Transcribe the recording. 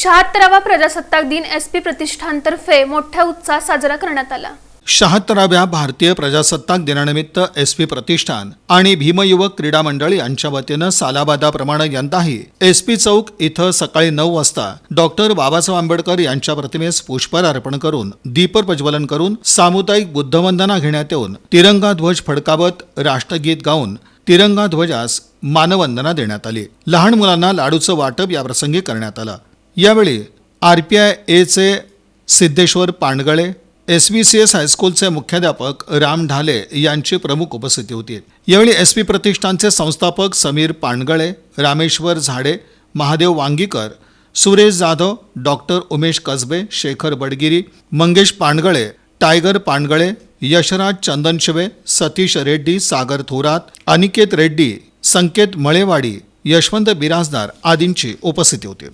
शहात्तरावा प्रजासत्ताक दिन S P प्रतिष्ठानतर्फे मोठ्या उत्साहात साजरा करण्यात आला. शहात्तराव्या भारतीय प्रजासत्ताक दिनानिमित्त एस पी प्रतिष्ठान आणि भीमयुवक क्रीडा मंडळ यांच्या वतीनं सालाबादाप्रमाणे यंदाही एस पी चौक इथं सकाळी नऊ वाजता डॉक्टर बाबासाहेब आंबेडकर यांच्या प्रतिमेस पुष्पहार अर्पण करून दीप प्रज्वलन करून सामुदायिक बुद्धवंदना घेण्यात येऊन तिरंगा ध्वज फडकावत राष्ट्रगीत गाऊन तिरंगा ध्वजास मानवंदना देण्यात आली. लहान मुलांना लाडूचं वाटप याप्रसंगी करण्यात आलं. यावेळी R P I एचे Siddheshwar Pandgale S B C S हायस्कूलचे मुख्याध्यापक राम ढाले यांची प्रमुख उपस्थिती होती. यावेळी एस पी प्रतिष्ठानचे संस्थापक समीर पांडगळे रामेश्वर झाडे महादेव वांगीकर सुरेश जाधव डॉक्टर उमेश कसबे शेखर बडगिरी मंगेश पांडगळे टायगर पांडगळे यशराज चंदनशिवे सतीश रेड्डी सागर थोरात अनिकेत रेड्डी संकेत मळेवाडी यशवंत बिराजदार आदींची उपस्थिती होती.